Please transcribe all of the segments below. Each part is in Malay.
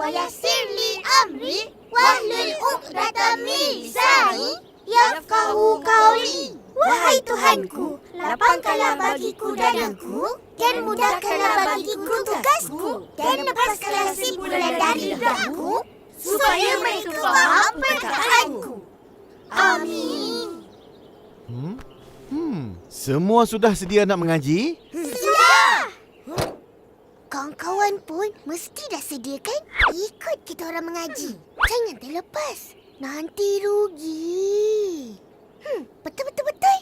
yassir li amri wahlul 'uqdatam min lisani yafqahu qawli. Wahai Tuhanku, lapangkanlah bagiku dadaku dan mudahkanlah bagiku tugasku dan lepaskanlah si bulan dari lidahku supaya mereka faham perkataanku. Amin. Hmm? Hmm. Semua sudah sedia nak mengaji? Kawan-kawan pun mesti dah sediakan ikut kita orang mengaji. Jangan terlepas. Nanti rugi. Hmm, betul-betul-betul.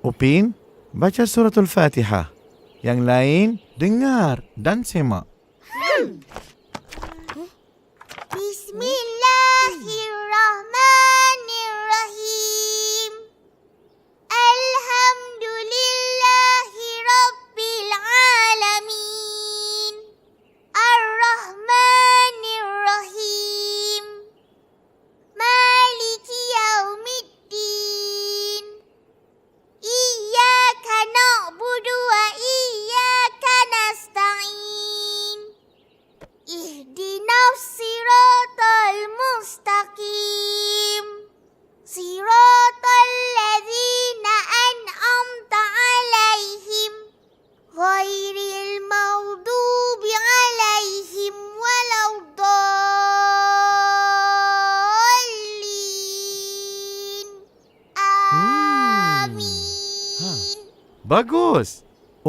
Upin, baca suratul Fatihah. Yang lain, dengar dan semak. Bismillahirrahmanirrahim.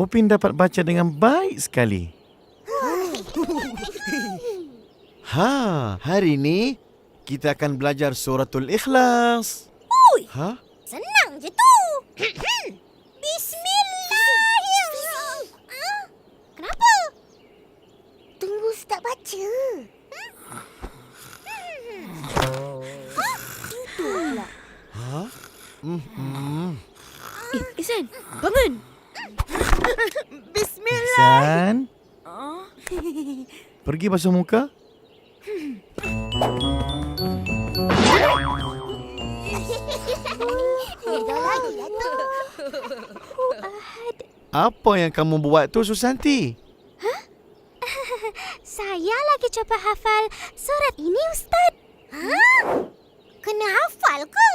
Upin dapat baca dengan baik sekali. Ha, hari ini kita akan belajar suratul Ikhlas. Ui, Ha? senang je tu. Bismillahirrahmanirrahim. Ah, Kenapa? Tunggu Ustaz baca. Ha? Hmm. hmm. Eh, Ihsan, bangun. Bismillah. Ihsan, Oh. pergi basuh muka. Apa yang kamu buat tu Susanti? Saya lagi cuba hafal surat ini, Ustaz. Ha? Kena hafal ke?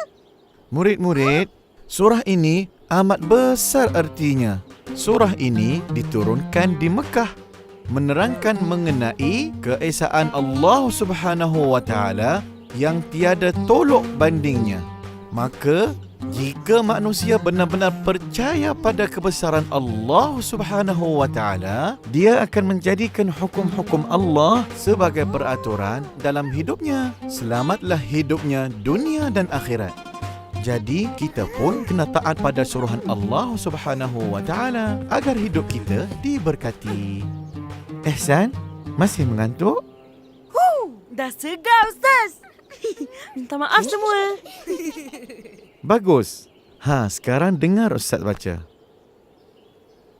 Murid-murid, surah ini amat besar artinya. Surah ini diturunkan di Mekah menerangkan mengenai keesaan Allah Subhanahu wa taala yang tiada tolok bandingnya. Maka jika manusia benar-benar percaya pada kebesaran Allah Subhanahu wa taala, dia akan menjadikan hukum-hukum Allah sebagai peraturan dalam hidupnya. Selamatlah hidupnya dunia dan akhirat. Jadi kita pun kena taat pada suruhan Allah Subhanahu wa taala agar hidup kita diberkati. Ehsan, masih mengantuk? Huh, dah segar ustaz. Minta maaf semua. Bagus. Ha, sekarang dengar ustaz baca.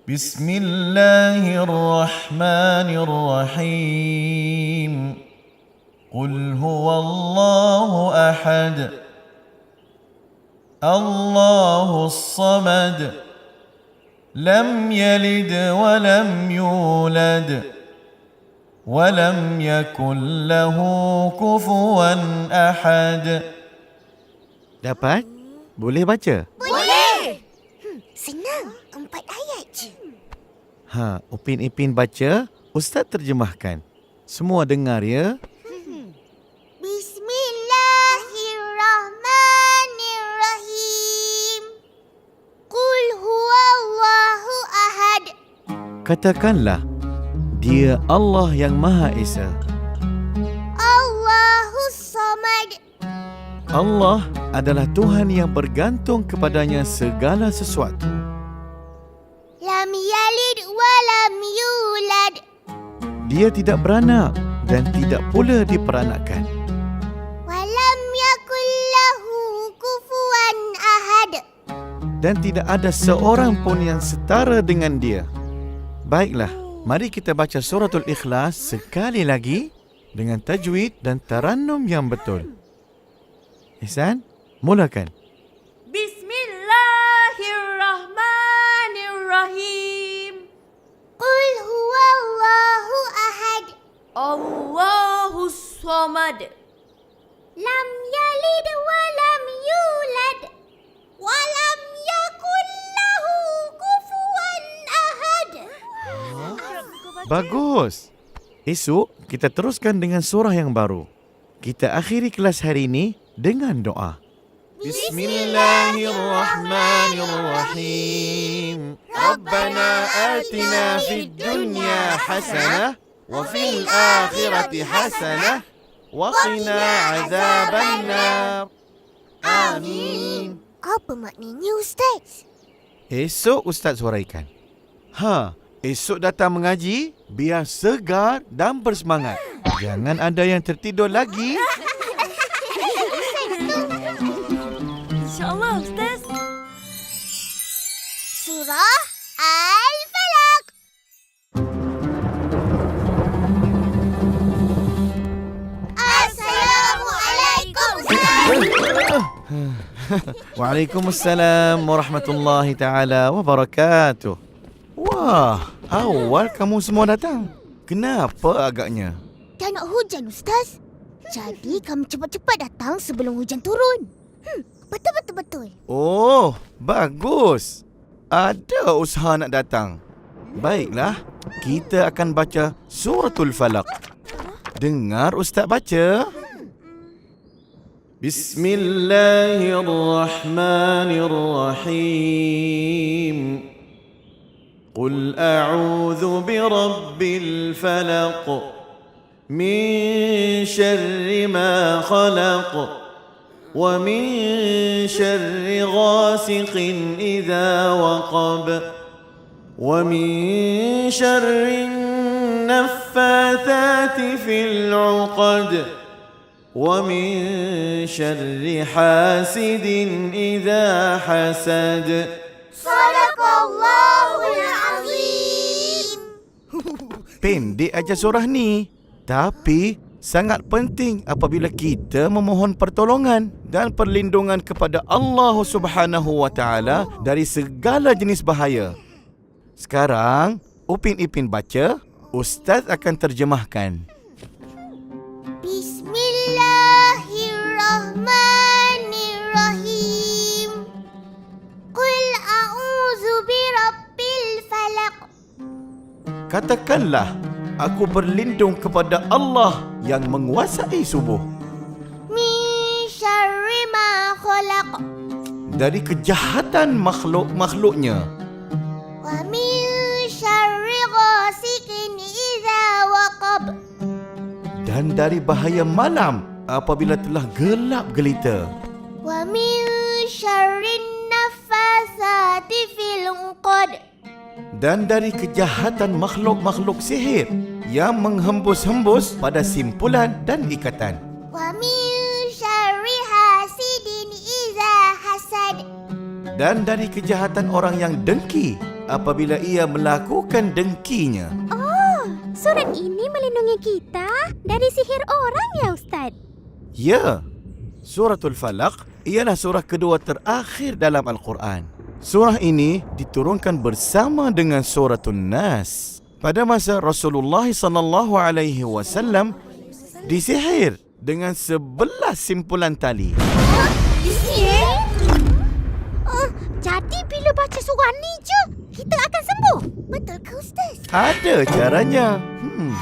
Bismillahirrahmanirrahim. Qul huwallahu ahad. الله احد الله الصمد لم يلد ولم يولد ولم يكن له كفوا احد Dapat? Boleh baca? Boleh. Hmm, senang. Empat ayat je. Ha, Upin Ipin baca, Ustaz terjemahkan. Semua dengar ya. Katakanlah, dia Allah yang Maha Esa. Allahus samad. Allah adalah Tuhan yang bergantung kepadanya segala sesuatu. Lam yalid wa lam yulad. Dia tidak beranak dan tidak pula diperanakkan. Wa lam yakul lahu kufuwan ahad. Dan tidak ada seorang pun yang setara dengan dia. Baiklah, mari kita baca suratul ikhlas sekali lagi dengan tajwid dan tarannum yang betul. Ihsan, mulakan. Bismillahirrahmanirrahim. Qul huwallahu ahad. Allahus samad. Lam yalid wa lam yulad. Bagus. Esok kita teruskan dengan surah yang baru. Kita akhiri kelas hari ini dengan doa. Bismillahirrahmanirrahim. Rabbana atina fid dunya hasanah wa fil akhirati hasanah wa qina azabannar. Amin. Apa maknanya Ustaz? Esok Ustaz huraikan. Ha, esok datang mengaji biar segar dan bersemangat. Jangan ada yang tertidur lagi. InsyaAllah Ustaz Surah Al-Falaq. Assalamualaikum Ustaz. Waalaikumsalam warahmatullahi taala wabarakatuh. Wah, awal kamu semua datang. Kenapa agaknya? Dah nak hujan Ustaz. Jadi kamu cepat-cepat datang sebelum hujan turun. Hmm, betul-betul-betul. Oh, bagus. Ada usaha nak datang. Baiklah, kita akan baca suratul falaq. Dengar Ustaz baca. Bismillahirrahmanirrahim. قل أعوذ برب الفلق من شر ما خلق ومن شر غاسق إذا وقب ومن شر النفاثات في العقد ومن شر حاسد إذا حسد Sadaqallahul Azim. Pendek aja surah ni. Tapi sangat penting apabila kita memohon pertolongan dan perlindungan kepada Allah Subhanahu wa taala dari segala jenis bahaya. Sekarang, Upin Ipin baca, Ustaz akan terjemahkan. Bismillahirrahmanirrahim. Katakanlah, aku berlindung kepada Allah yang menguasai subuh Min syarri ma khalaq. dari kejahatan makhluk-makhluknya Wa min syarri ghasikin idza waqab. dan dari bahaya malam apabila telah gelap gelita. Wa min syarri nafasati fil 'uqad. Dan dari kejahatan makhluk-makhluk sihir yang menghembus-hembus pada simpulan dan ikatan Wa min syarri hasidin idza hasad. dan dari kejahatan orang yang dengki apabila ia melakukan dengkinya. Oh, surat ini melindungi kita dari sihir orang ya Ustaz. Ya, Suratul Falaq ialah surah kedua terakhir dalam Al-Quran. Surah ini diturunkan bersama dengan Suratul Nas. Pada masa Rasulullah sallallahu alaihi wasallam disihir dengan sebelas simpulan tali. Sihir? Oh, jadi bila baca surah ni je, kita akan sembuh. Betul ke Ustaz? Ada caranya. Hmm.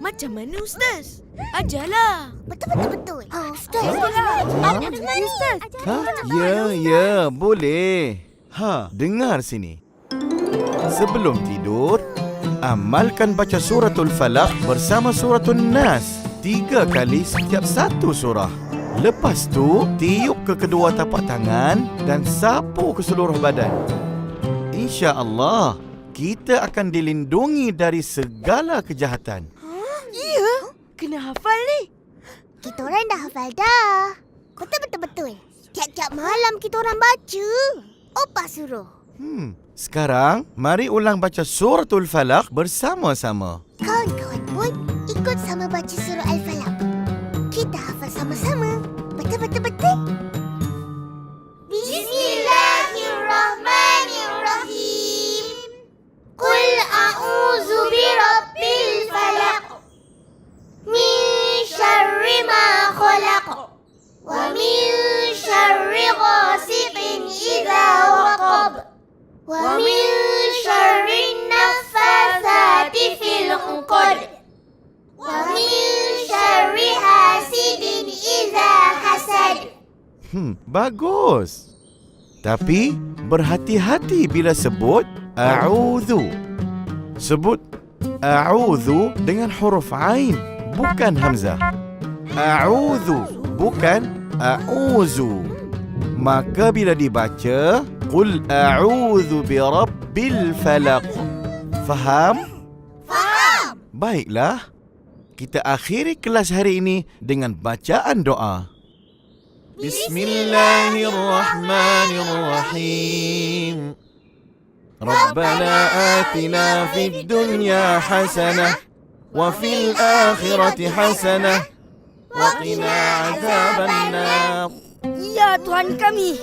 Macam mana Ustaz? Ajarlah Betul-betul-betul. Oh, Ustaz. Ha? Ada mana Ustaz? Ha? Ya, ya, boleh. Ha, dengar sini. Sebelum tidur, amalkan baca suratul Falaq bersama suratul Nas tiga kali setiap satu surah. Lepas tu, tiup ke kedua tapak tangan dan sapu ke seluruh badan. InsyaAllah, kita akan dilindungi dari segala kejahatan. Ya Kena hafal ni Kita orang dah hafal dah. Betul-betul-betul. Tiap-tiap malam kita orang baca. Opah suruh. Hmm, sekarang mari ulang baca suratul Falaq bersama-sama. Kawan-kawan pun ikut sama baca surah Al-Falaq. Hmm, bagus. Tapi berhati-hati bila sebut a'udzu. Sebut a'udzu dengan huruf ain, bukan hamzah. A'udzu bukan a'uzu. Maka bila dibaca, qul a'udzu bi rabbil falaq. Faham? Faham. Baiklah. Kita akhiri kelas hari ini dengan bacaan doa. بسم الله الرحمن الرحيم ربنا آتنا في الدنيا حسنة وفي الآخرة حسنة وقنا عذاب النار Ya Tuhan kami.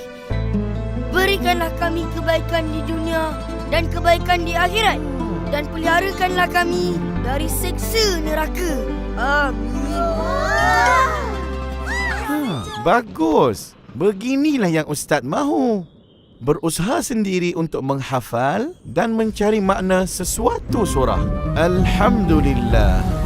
Berikanlah kami kebaikan di dunia dan kebaikan di akhirat. Dan peliharakanlah kami dari seksa neraka. Amin. Bagus. Beginilah yang Ustaz mahu. Berusaha sendiri untuk menghafal dan mencari makna sesuatu surah. Alhamdulillah